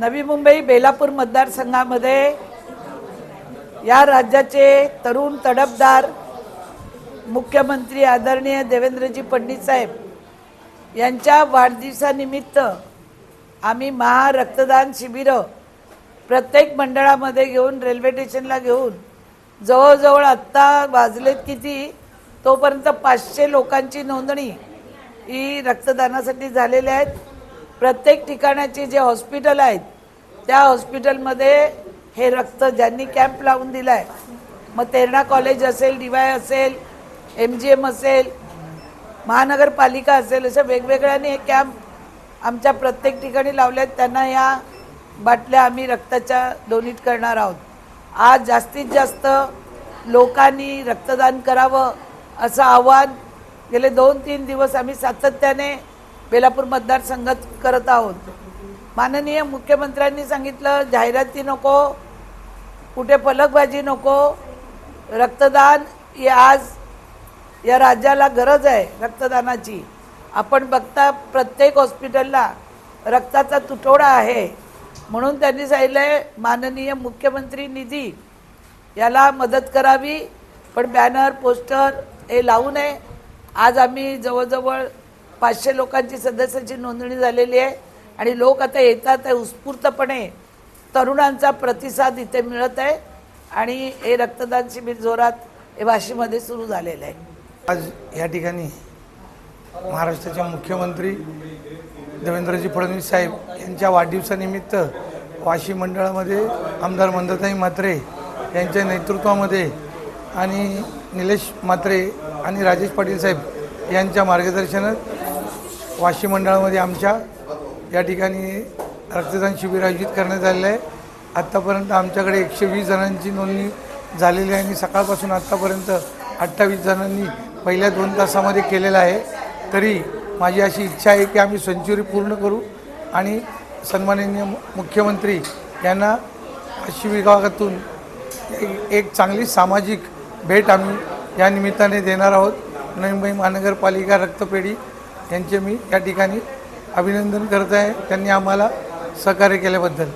नवी मुंबई बेलापूर मतदारसंघामध्ये या राज्याचे तरुण तडफदार मुख्यमंत्री आदरणीय देवेंद्रजी फडणवीस साहेब यांच्या वाढदिवसानिमित्त आम्ही महा रक्तदान शिबिरं प्रत्येक मंडळामध्ये घेऊन रेल्वे स्टेशनला घेऊन जवळजवळ आत्ता वाजलेत किती तोपर्यंत पाचशे लोकांची नोंदणी ही रक्तदानासाठी झालेली आहेत. प्रत्येक ठिकाणाचे जे हॉस्पिटल आहेत त्या हॉस्पिटलमध्ये हे रक्त ज्यांनी कॅम्प लावून दिला आहे मग तेरणा कॉलेज असेल डी वाय असेल एम जी एम असेल महानगरपालिका असेल अशा वेगवेगळ्याने हे कॅम्प आमच्या प्रत्येक ठिकाणी लावले आहेत. त्यांना या बाटल्या आम्ही रक्ताच्या डोनेट करणार आहोत. आज जास्तीत जास्त लोकांनी रक्तदान करावं असं आव्हान गेले दोन तीन दिवस आम्ही सातत्याने बेलापूर मतदारसंघात करत आहोत. माननीय मुख्यमंत्र्यांनी सांगितलं जाहिराती नको कुठे फलकबाजी नको रक्तदान ही आज या राज्याला गरज आहे रक्तदानाची. आपण बघता प्रत्येक हॉस्पिटलला रक्ताचा तुटवडा आहे. म्हणून त्यांनी सांगितलंय माननीय मुख्यमंत्री निधी याला मदत करावी पण बॅनर पोस्टर हे लावू नये. आज आम्ही जवळजवळ पाचशे लोकांची सदस्याची नोंदणी झालेली आहे आणि लोक आता येतात आहे उत्स्फूर्तपणे. तरुणांचा प्रतिसाद इथे मिळत आहे आणि हे रक्तदान शिबिर जोरात हे वाशीमध्ये सुरू झालेलं आहे. आज या ठिकाणी महाराष्ट्राचे मुख्यमंत्री देवेंद्रजी फडणवीस साहेब यांच्या वाढदिवसानिमित्त वाशी मंडळामध्ये आमदार मंदताई म्हात्रे यांच्या नेतृत्वामध्ये आणि निलेश म्हात्रे आणि राजेश पाटील साहेब यांच्या मार्गदर्शनात वाशी मंडळामध्ये आमच्या या ठिकाणी रक्तदान शिबिर आयोजित करण्यात आलेलं आहे. आत्तापर्यंत आमच्याकडे एकशे वीस जणांची नोंदणी झालेली आहे आणि सकाळपासून आत्तापर्यंत अठ्ठावीस जणांनी पहिल्या दोन तासामध्ये केलेलं आहे. तरी माझी अशी इच्छा आहे की आम्ही सेंच्युरी पूर्ण करू आणि सन्माननीय मु- मुख्यमंत्री यांना अशी विभागातून एक- एक चांगली सामाजिक भेट आम्ही या निमित्ताने देणार आहोत. नवी मुंबई महानगरपालिका रक्तपेढी यांचे मी या ठिकाणी अभिनंदन करत आहे. त्यांनी आम्हाला सहकार्य केल्याबद्दल.